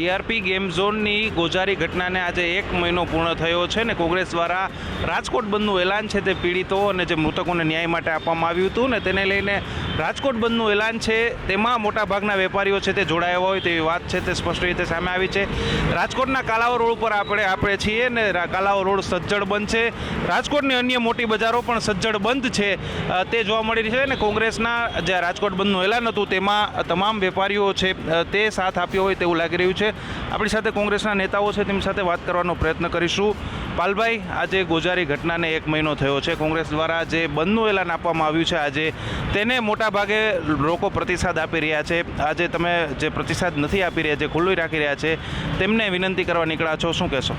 TRP game ઝોનની ગોજારી ઘટનાને આજે એક મહિનો પૂર્ણ થયો છે ને કોંગ્રેસ દ્વારા રાજકોટ બંધનું એલાન છે તે પીડિતો અને જે મૃતકોને ન્યાય માટે આપવામાં આવ્યું હતું ને તેને લઈને રાજકોટ બંધનું એલાન છે, તેમાં મોટાભાગના વેપારીઓ છે તે જોડાયા હોય તેવી વાત છે, તે સ્પષ્ટ રીતે સામે આવી છે. રાજકોટના કાલાઓ રોડ ઉપર આપણે આપણે છીએ ને કાલાઓ રોડ સજ્જડ બંધ છે. રાજકોટની અન્ય મોટી બજારો પણ સજ્જડ બંધ છે તે જોવા મળી રહી છે ને કોંગ્રેસના જે રાજકોટ બંધનું એલાન હતું તેમાં તમામ વેપારીઓ છે તે સાથ આપ્યો હોય તેવું લાગી રહ્યું છે. આપણી સાથે કોંગ્રેસના નેતાઓ છે, તેમની સાથે વાત કરવાનો પ્રયત્ન કરીશું. પાલભાઈ, આજે ગોજારી ઘટનાને એક મહિનો થયો છે. કોંગ્રેસ દ્વારા જે બંધનું એલાન આપવામાં આવ્યું છે, આજે તેને મોટા ભાગે લોકો પ્રતિસાદ આપી રહ્યા છે. આજે તમે જે પ્રતિસાદ નથી આપી રહ્યા, જે ખુલ્લું રાખી રહ્યા છે, તેમને વિનંતી કરવા નીકળ્યા છો. શું કહેશો?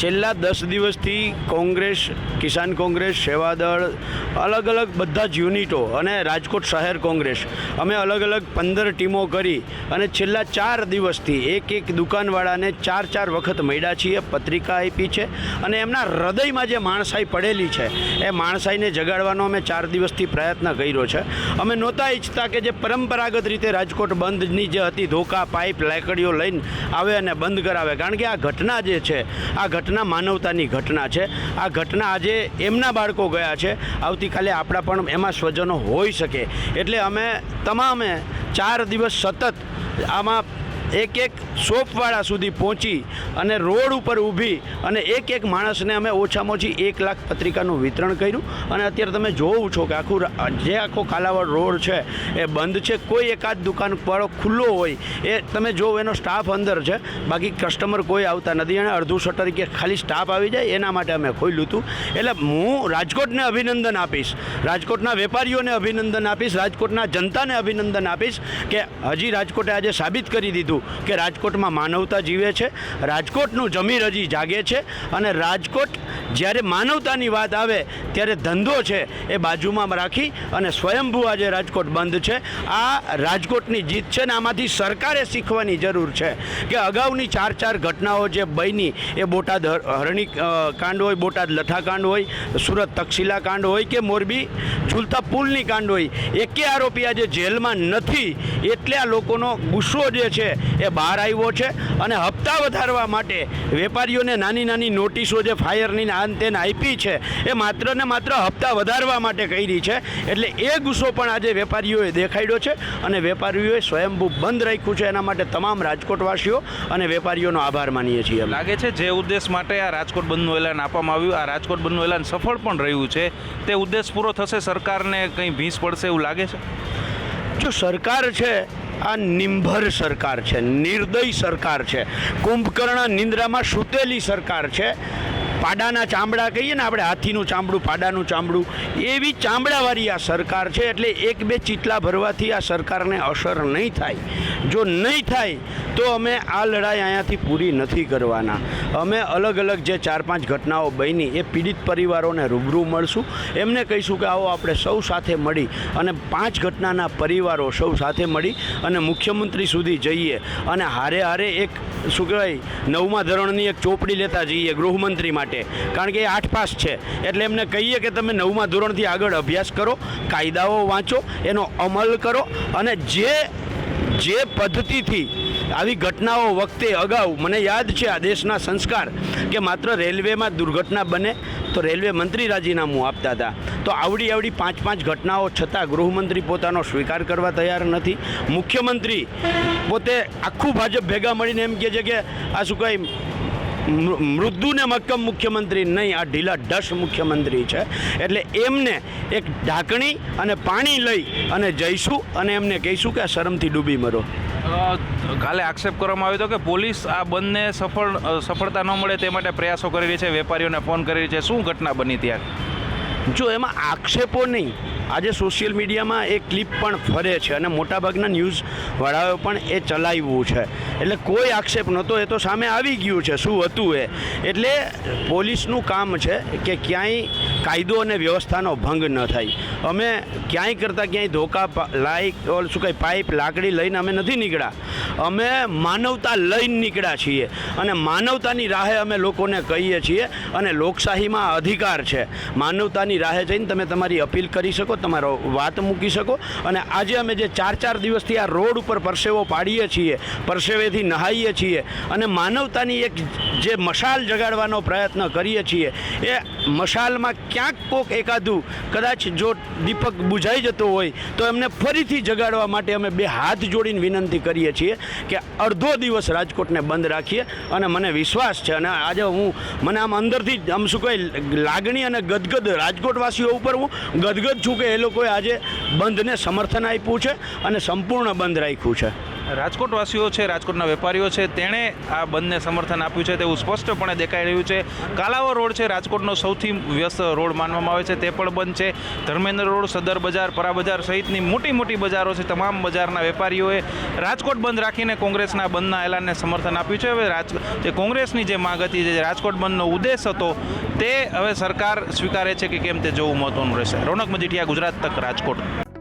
છેલ્લા દસ દિવસથી કોંગ્રેસ, કિસાન કોંગ્રેસ સેવાદળ અલગ અલગ બધા જ યુનિટો અને રાજકોટ શહેર કોંગ્રેસ, અમે અલગ અલગ પંદર ટીમો કરી અને છેલ્લા ચાર દિવસથી એક એક દુકાનવાળાને ચાર ચાર વખત મળ્યા છીએ, પત્રિકા આપી છે અને એમના હૃદયમાં જે માણસાઈ પડેલી છે, એ માણસાઈને જગાડવાનો અમે ચાર દિવસથી પ્રયત્ન કર્યો છે. અમે નહોતા ઈચ્છતા કે જે પરંપરાગત રીતે રાજકોટ બંધની જે હતી ધોકા, પાઇપ, લાકડીઓ લઈને આવે અને બંધ કરાવે. કારણ કે આ ઘટના જે છે, આ ઘટના માનવતાની ઘટના છે. આ ઘટના આજે એમના બાળકો ગયા છે. આવતીકાલે આપણા પણ એમાં સ્વજનો હોઈ શકે. એટલે અમે તમામે ચાર દિવસ સતત આમાં એક એક શોપવાળા સુધી પહોંચી અને રોડ ઉપર ઊભી અને એક એક માણસને અમે ઓછામાં ઓછી એક લાખ પત્રિકાનું વિતરણ કર્યું. અને અત્યારે તમે જોવું છો કે આખું જે આખો કાલાવડ રોડ છે, એ બંધ છે. કોઈ એકાદ દુકાન વાળો ખુલ્લો હોય, એ તમે જોવો એનો સ્ટાફ અંદર છે. બાકી કસ્ટમર કોઈ આવતા નથી. અને અડધું શટર કે ખાલી સ્ટાફ આવી જાય, એના માટે અમે ખોલ્યું હતું. એટલે હું રાજકોટને અભિનંદન આપીશ. રાજકોટના વેપારીઓને અભિનંદન આપીશ. રાજકોટના જનતાને અભિનંદન આપીશ કે હજી રાજકોટે આજે સાબિત કરી દીધું. કે રાજકોટમાં માનવતા જીવે છે, રાજકોટનું જમીર હજી જાગે છે અને રાજકોટ જ્યારે માનવતાની વાત આવે ત્યારે ધંધો છે એ બાજુમાં રાખી અને સ્વયંભૂ આજે રાજકોટ બંધ છે. આ રાજકોટની જીત છે ને આમાંથી સરકારે શીખવાની જરૂર છે કે અગાઉની ચાર ચાર ઘટનાઓ જે બની એ બોટાદ હર- હરણી કાંડ હોય, બોટાદ લઠાકાંડ હોય, સુરત તક્ષશિલા કાંડ હોય કે મોરબી ઝૂલતા પુલની કાંડ હોય, એકે આરોપી આજે જેલમાં નથી. એટલે આ લોકોનો ગુસ્સો જે છે એ બહાર આવ્યો છે અને હપ્તા વધારવા માટે વેપારીઓને નાની નાની નોટિસો જે ફાયરની આન તેને આપી છે એ માત્ર ને માત્ર હપ્તા વધારવા માટે કરી છે. એટલે એ ગુસ્સો પણ આજે વેપારીઓએ દેખાડ્યો છે અને વેપારીઓએ સ્વયંભૂ બંધ રાખ્યું છે. એના માટે તમામ રાજકોટવાસીઓ અને વેપારીઓનો આભાર માનીએ છીએ લાગે છે જે ઉદ્દેશ માટે આ રાજકોટ બંધનું એલાન આપવામાં આવ્યું આ રાજકોટ બંધનું એલાન સફળ પણ રહ્યું છે. તે ઉદ્દેશ પૂરો થશે સરકારને કંઈ ભીંસ પડશે એવું લાગે છે? જો સરકાર છે આ નિંભર સરકાર છે, નિર્દય સરકાર છે. કુંભકર્ણ નિંદ્રામાં સૂતેલી સરકાર છે. પાડાના ચામડા કહીએ ને આપણે, હાથીનું ચામડું, પાડાનું ચામડું, એવી ચામડાવાળી આ સરકાર છે, એટલે એક બે ચીટલા ભરવાથી આ સરકારને અસર નહીં થાય. જો નહીં થાય તો અમે આ લડાઈ અહીંયાથી પૂરી નથી કરવાના. અમે અલગ અલગ જે ચાર પાંચ ઘટનાઓ બની એ પીડિત પરિવારોને રૂબરૂ મળશું. એમને કહીશું કે આવો આપણે સૌ સાથે મળી અને પાંચ ઘટનાના પરિવારો સૌ સાથે મળી અને મુખ્યમંત્રી સુધી જઈએ અને હારે હારે એક શું કહેવાય, નવમા ધોરણની એક ચોપડી લેતા જઈએ ગૃહમંત્રી માટે. કારણ કે એ આઠ પાસ છે. એટલે એમને કહીએ કે તમે નવમા ધોરણથી આગળ અભ્યાસ કરો, કાયદાઓ વાંચો, એનો અમલ કરો અને જે જે પદ્ધતિથી આવી ઘટનાઓ વખતે અગાઉ મને યાદ છે આ દેશના સંસ્કાર કે માત્ર રેલવેમાં દુર્ઘટના બને તો રેલવે મંત્રી રાજીનામું આપતા હતા. તો આવડી આવડી પાંચ પાંચ ઘટનાઓ છતાં ગૃહમંત્રી પોતાનો સ્વીકાર કરવા તૈયાર નથી. મુખ્યમંત્રી પોતે આખું ભાજપ ભેગા મળીને એમ કહે છે કે આ શું કહે મૃદુને મક્કમ મુખ્યમંત્રી નહીં, આ ઢીલા ડસ મુખ્યમંત્રી છે. એટલે એમને એક ઢાંકણી અને પાણી લઈ અને જઈશું અને એમને કહીશું કે આ શરમથી ડૂબી મરો. કાલે આક્ષેપ કરવામાં આવ્યો હતો કે પોલીસ આ બંને સફળ સફળતા ન મળે તે માટે પ્રયાસો કરી રહી છે, વેપારીઓને ફોન કરી રહી છે. શું ઘટના બની ત્યાં? જો એમાં આક્ષેપો નહીં, આજે સોશિયલ મીડિયામાં એ ક્લિપ પણ ફરે છે અને મોટાભાગના ન્યૂઝવાળાઓ પણ એ ચલાવ્યું છે. એટલે કોઈ આક્ષેપ નહોતો, એ તો સામે આવી ગયું છે, શું હતું એ. એટલે પોલીસનું કામ છે કે ક્યાંય કાયદો અને વ્યવસ્થાનો ભંગ ન થાય. અમે ક્યાંય કરતાં ક્યાંય ધોકા લાઈક, ઓલ શું કંઈ પાઇપ, લાકડી લઈને અમે નથી નીકળ્યા. અમે માનવતા લઈને નીકળ્યા છીએ અને માનવતાની રાહે અમે લોકોને કહીએ છીએ અને લોકશાહીમાં અધિકાર છે. માનવતાની રાહે જઈને તમે તમારી અપીલ કરી શકો, તમારો વાત મૂકી શકો અને આજે અમે જે ચાર ચાર દિવસથી આ રોડ ઉપર પરસેવો પાડીએ છીએ, પરસેવેથી નહાઈએ છીએ અને માનવતાની એક જે મશાલ જગાડવાનો પ્રયત્ન કરીએ છીએ, એ મશાલમાં ક્યાંક કોક એકાદું કદાચ જો દીપક બુઝાઈ જતો હોય તો એમને ફરીથી જગાડવા માટે અમે બે હાથ જોડીને વિનંતી કરીએ છીએ કે અડધો દિવસ રાજકોટને બંધ રાખીએ. અને મને વિશ્વાસ છે અને આજે હું મને આમ અંદરથી આમ શું કહે, લાગણી અને ગદગદ રાજકોટવાસીઓ ઉપર હું ગદગદ છું કે એ લોકોએ આજે બંધને સમર્થન આપ્યું છે અને સંપૂર્ણ બંધ રાખ્યું છે. રાજકોટવાસીઓ છે, રાજકોટના વેપારીઓ છે, તેણે આ બંધને સમર્થન આપ્યું છે, તેવું સ્પષ્ટપણે દેખાઈ રહ્યું છે. કાલાવર રોડ છે, રાજકોટનો સૌથી વ્યસ્ત રોડ માનવામાં આવે છે, તે પણ બંધ છે. ધર્મેન્દ્ર રોડ, સદર બજાર, પરા બજાર સહિતની મોટી મોટી બજારો છે, તમામ બજારના વેપારીઓએ રાજકોટ બંધ રાખીને કોંગ્રેસના બંધના એલાનને સમર્થન આપ્યું છે. હવે રાજ, જે કોંગ્રેસની જે માંગ હતી, જે રાજકોટ બંધનો ઉદ્દેશ હતો, તે હવે સરકાર સ્વીકારે છે કે કેમ તે જોવું મહત્વનું રહેશે. રોનક મજીઠિયા, ગુજરાત તક રાજકોટ.